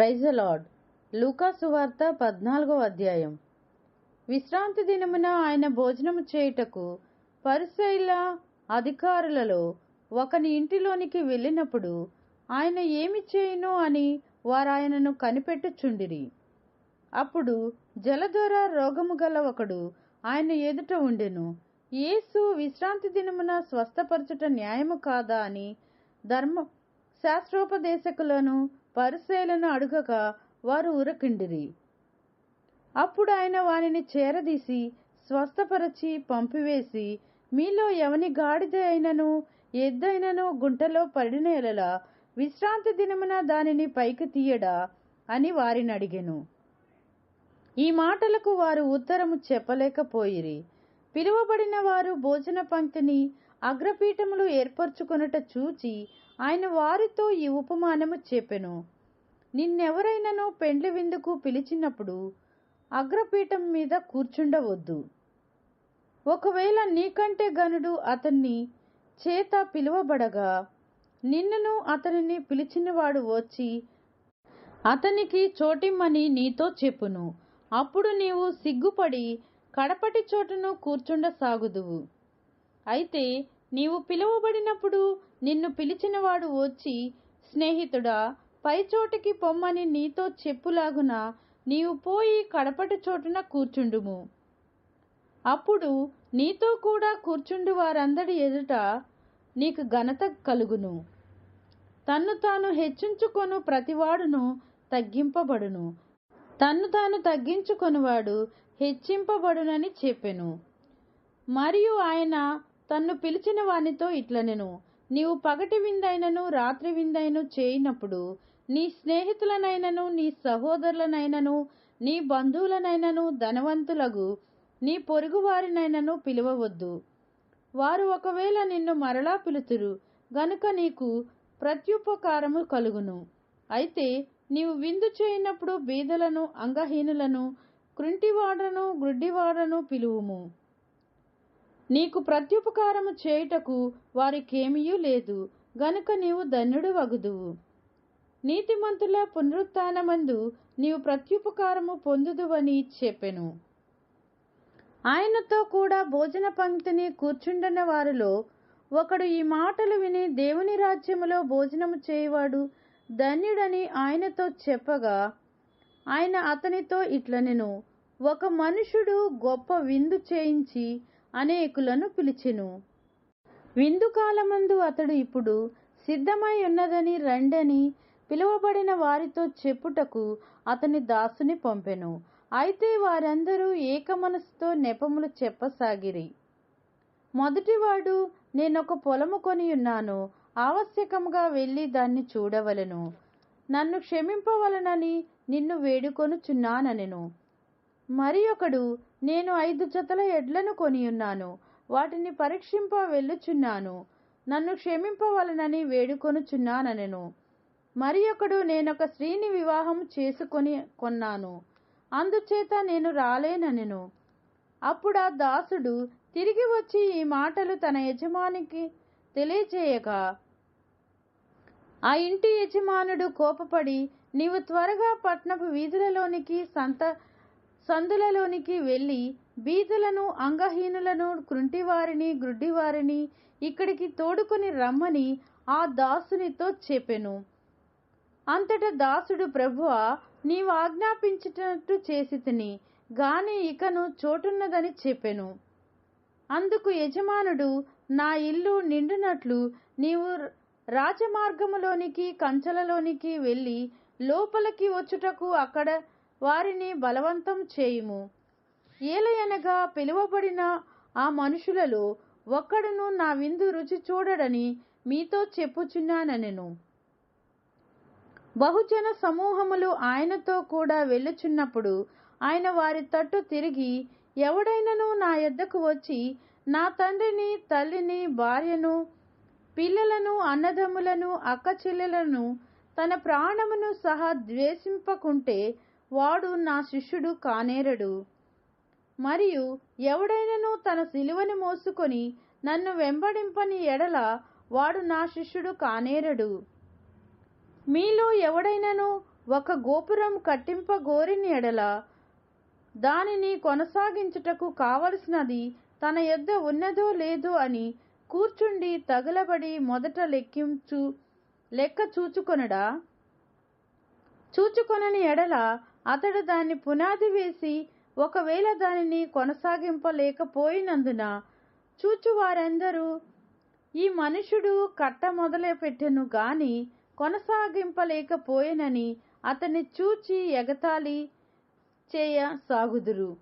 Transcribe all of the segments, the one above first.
Praise lord. లూకాసు వార్త పద్నాలుగో అధ్యాయం. విశ్రాంతి దినమున ఆయన భోజనము చేయుటకు పరిశైల అధికారులలో ఒకని ఇంటిలోనికి వెళ్ళినప్పుడు ఆయన ఏమి చేయును అని వారు ఆయనను కనిపెట్టుచుండిరి. అప్పుడు జలధర రోగము గల ఒకడు ఆయన ఎదుట ఉండెను. యేసు విశ్రాంతి దినమున స్వస్థపరచుట న్యాయము కాదా అని ధర్మ శాస్త్రోపదేశకులను పరిశీలన అడుగక వారు ఉరకిండిరి. అప్పుడు ఆయన వానిని చేరదీసి స్వస్థపరచి పంపివేసి మీలో ఎవని గాడిద అయినను ఎద్దైనను గుంటలో పడిన ఎడల విశ్రాంతి దినమున దానిని పైకి తీయడా? అని వారిని అడిగెను. ఈ మాటలకు వారు ఉత్తరము చెప్పలేకపోయిరి. పిలువబడిన వారు భోజన పంక్తిని అగ్రపీఠములు ఏర్పరచుకొనుట చూచి ఆయన వారితో ఈ ఉపమానము చెప్పెను. నిన్నెవరైనను పెండ్లి విందుకు పిలిచినప్పుడు అగ్రపీఠం మీద కూర్చుండవద్దు. ఒకవేళ నీకంటే గనుడు అతన్ని చేత పిలువబడగా నిన్నును అతనిని పిలిచినవాడు వచ్చి అతనికి చోటిమ్మని నీతో చెప్పును. అప్పుడు నీవు సిగ్గుపడి కడపటి చోటును కూర్చుండ సాగుదువు అయితే నీవు పిలువబడినప్పుడు నిన్ను పిలిచినవాడు వచ్చి స్నేహితుడా పై చోటికి పొమ్మని నీతో చెప్పులాగున నీవు పోయి కడపటి చోటున కూర్చుండుము. అప్పుడు నీతో కూడా కూర్చుండు వారందరి ఎదుట నీకు ఘనత కలుగును. తన్ను తాను హెచ్చించుకొను ప్రతివాడును తగ్గింపబడును. తన్ను తాను తగ్గించుకొనివాడు హెచ్చింపబడునని చెప్పెను. మరియు ఆయన తన్ను పిలిచిన వానితో ఇట్లనెను. నీవు పగటి విందైనను రాత్రి విందైనను చేయినప్పుడు నీ స్నేహితులనైనను నీ సహోదరులనైనను నీ బంధువులనైనను ధనవంతులగు నీ పొరుగువారినైనను పిలువవద్దు. వారు ఒకవేళ నిన్ను మరలా పిలుతురు గనుక నీకు ప్రత్యుపకారము కలుగును. అయితే నీవు విందు చేయనప్పుడు బీదలను అంగహీనులను కృంటివాడను గ్రుడ్డివాడను పిలువుము. నీకు ప్రత్యుపకారము చేయుటకు వారికేమీయూ లేదు. గనుక నీవు ధన్యుడు వగుదువు నీతిమంతుల పునరుత్నమందు నీవు ప్రత్యుపకారము పొందుదువని చెప్పెను. ఆయనతో కూడా భోజన పంక్తిని కూర్చుండన వారిలో ఒకడు ఈ మాటలు విని దేవుని రాజ్యములో భోజనము చేయవాడు ధన్యుడని ఆయనతో చెప్పగా ఆయన అతనితో ఇట్లనెను. ఒక మనుషుడు గొప్ప విందు చేయించి అనేకులను పిలిచెను. విందుకాలమందు అతడు ఇప్పుడు సిద్ధమై ఉన్నదని రండని పిలువబడిన వారితో చెప్పుటకు అతని దాసుని పంపెను. అయితే వారందరూ ఏకమనసుతో నెపములు చెప్పసాగిరి. మొదటివాడు నేనొక పొలము కొని ఉన్నాను ఆవశ్యకముగా వెళ్ళి దాన్ని చూడవలను. నన్ను క్షమింపవలనని నిన్ను వేడుకొనుచున్నానెను మరి ఒకడు నేను ఐదు జతల ఎడ్లను కొనియున్నాను వాటిని పరీక్షింప వెళ్ళుచున్నాను నన్ను క్షమింపవలనని వేడుకొనుచున్నానెను మరి ఒకడు నేనొక స్త్రీని వివాహం చేసుకొని కొన్నాను అందుచేత నేను రాలేనను అప్పుడు ఆ దాసుడు తిరిగి వచ్చి ఈ మాటలు తన యజమానికి తెలియజేయగా ఆ ఇంటి యజమానుడు కోపపడి నీవు త్వరగా పట్నపు వీధులలోనికి సంత సందులలోనికి వెళ్ళి బీదులను అంగహీనులను కృంటివారిని గ్రుడ్డివారిని ఇక్కడికి తోడుకొని రమ్మని ఆ దాసునితో చెప్పెను. అంతటా దాసుడు ప్రభువ నీవు ఆజ్ఞాపించినట్టు చేసి తిని గాని ఇకను చోటున్నదని చెప్పెను. అందుకు యజమానుడు నా ఇల్లు నిండునట్లు నీవు రాజమార్గములోనికి కంచలలోనికి వెళ్ళి లోపలికి వచ్చుటకు అక్కడ వారిని బలవంతం చేయుము. ఏలయనగా పిలువబడిన ఆ మనుషులలో ఒక్కడును నా విందు రుచి చూడడని మీతో చెప్పుచున్నానెను బహుజన సమూహములు ఆయనతో కూడా వెళ్ళుచున్నప్పుడు ఆయన వారి తట్టు తిరిగి ఎవడైనను నా యొద్దకు వచ్చి నా తండ్రిని తల్లిని భార్యను పిల్లలను అన్నదమ్ములను అక్క చెల్లెలను తన ప్రాణమును సహా ద్వేషింపకుంటే వాడు నా శిష్యుడు కానేరడు. మరియు ఎవడైనను తన సిలువని మోసుకొని నన్ను వెంబడింపని ఎడల వాడు నా శిష్యుడు కానేరడు. మీలో ఎవడైనను ఒక గోపురం కట్టింపగోరిని ఎడల దానిని కొనసాగించుటకు కావలసినది తన యొద్ద ఉన్నదో లేదో అని కూర్చుండి తగులబడి మొదట లెక్కించు లెక్క చూచుకొనడా? చూచుకొనని ఎడల అతడు దాన్ని పునాది వేసి ఒకవేళ దానిని కొనసాగింపలేకపోయినందున చూచువారందరూ ఈ మనుషుడు కట్ట మొదలుపెట్టెను గాని కొనసాగింపలేకపోయేనని అతన్ని చూచి ఎగతాళి చేయ సాగుదురు.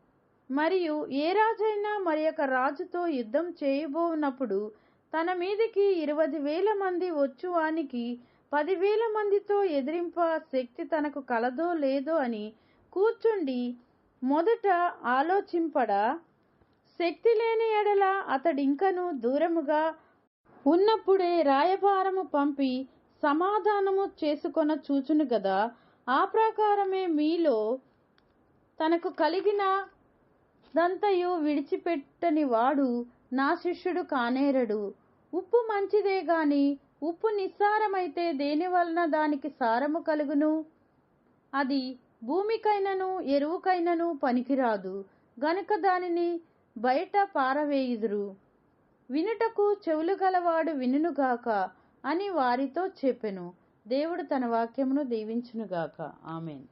మరియు ఏ రాజైనా మరి ఒక రాజుతో యుద్ధం చేయబోనప్పుడు తన మీదికి ఇరవై వేల మంది వచ్చువానికి పదివేల మందితో ఎదిరింప శక్తి తనకు కలదో లేదో అని కూర్చుండి మొదట ఆలోచింపడా. శక్తి లేని ఎడల అతడింకను దూరముగా ఉన్నప్పుడే రాయబారము పంపి సమాధానము చేసుకొన చూచును గదా. ఆ ప్రకారమే మీలో తనకు కలిగిన దంతయు విడిచిపెట్టని వాడు నా శిష్యుడు కానేరడు. ఉప్పు మంచిదే గాని ఉప్పు నిస్సారమైతే దేని వలన దానికి సారము కలుగును? అది భూమికైనను ఎరువుకైనను పనికిరాదు. గనుక దానిని బయట పారవేయుదురు. వినుటకు చెవులు గలవాడు వినుగాక అని వారితో చెప్పెను. దేవుడు తన వాక్యమును దీవించునుగాక. ఆమెన్.